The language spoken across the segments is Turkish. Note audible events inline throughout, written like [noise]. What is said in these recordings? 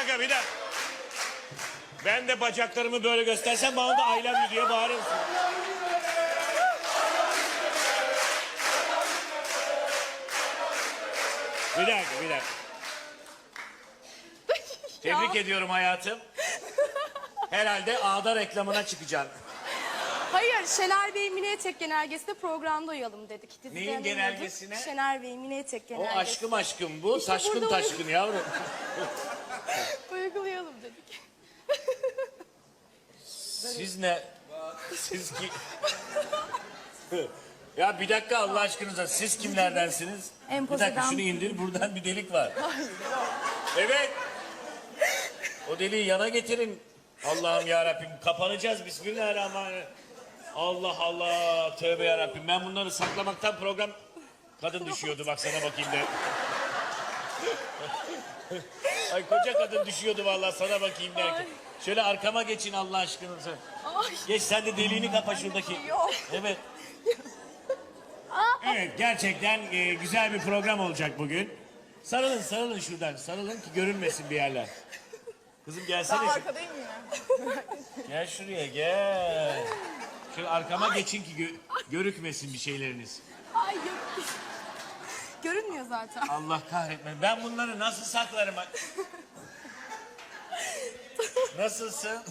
dakika bir dakika. Ben de bacaklarımı böyle göstersem bana da I love you diye bağırırsın. Bir dakika bir dakika. Tebrik ediyorum hayatım. Herhalde ağda reklamına çıkacaksın. Hayır, Şener Bey Mine Etek Genelgesi'nde programda uyalım dedik. Dizide Neyin genelgesine? Şener Bey Mine Etek O aşkım aşkım bu. İşte taşkın burada taşkın yavrum. [laughs] [laughs] Uygulayalım dedik. Siz ne? Siz ki... ya bir dakika Allah aşkınıza siz kimlerdensiniz? Bir dakika şunu indir buradan bir delik var. Evet. O deliği yana getirin. Allah'ım ya Rabbim kapanacağız bismillahirrahmanirrahim. Allah Allah tövbe ya Rabbim ben bunları saklamaktan program kadın [laughs] düşüyordu bak sana bakayım de. [laughs] Ay koca kadın düşüyordu vallahi sana bakayım derken. Şöyle arkama geçin Allah aşkınıza. Ay. Geç sen de deliğini kapa şuradaki. Yok. Evet. Evet gerçekten e, güzel bir program olacak bugün. Sarılın sarılın şuradan. Sarılın ki görünmesin bir yerler. Kızım gelsene. şu- Arkadayım ya. Gel şuraya gel. Şöyle arkama geçin ki gö- görükmesin bir şeyleriniz. Ay yok. Görünmüyor zaten. Allah kahretme. Ben bunları nasıl saklarım? Nasılsın?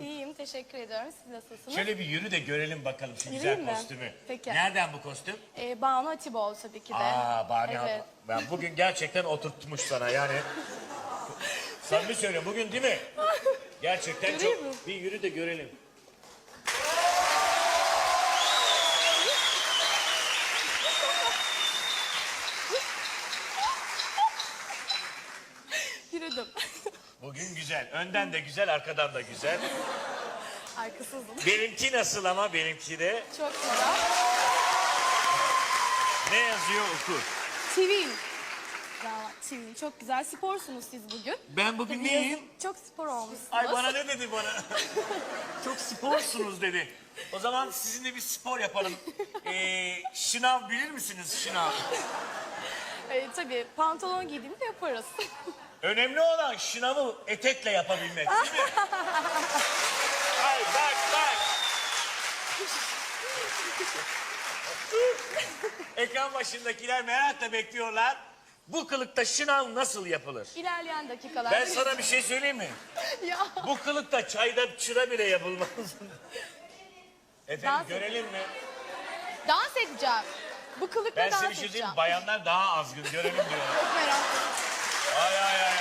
İyiyim, teşekkür ediyorum. Siz nasılsınız? Şöyle bir yürü de görelim bakalım şu güzel Yürüyeyim mi? kostümü. Peki. Nereden bu kostüm? Ee, Banu Atibol tabii ki de. Aa Bani Evet. abla. Ben bugün gerçekten oturtmuş sana yani. Samimi söylüyorum bugün değil mi? [laughs] Gerçekten Göreyim çok. mi? Bir yürü de görelim. Bugün güzel. Önden de güzel, arkadan da güzel. Arkasızım. Benimki nasıl ama benimki de. Çok güzel. Ne yazıyor oku. Twin. Bravo. Çok güzel. Sporsunuz siz bugün. Ben bugün neyim? Çok spor olmuşsunuz. Ay bana ne dedi bana? [laughs] Çok sporsunuz dedi. O zaman sizinle bir spor yapalım. [laughs] Ee, şınav bilir misiniz şınav? Ee, tabii pantolon giydiğimde yaparız. [laughs] Önemli olan şınavı etekle yapabilmek değil mi? [laughs] Ay bak bak. Ekran başındakiler merakla bekliyorlar. Bu kılıkta şınav nasıl yapılır? İlerleyen dakikalarda. Ben sana bir şey söyleyeyim mi? [laughs] ya. Bu kılıkta çayda çıra bile yapılmaz. Efendim Dans görelim mi? Dans edeceğim. Bu kılıkla Ben size bir şey diyeyim bayanlar daha azgın görelim diyor. Çok merak ettim. Ay ay ay ay.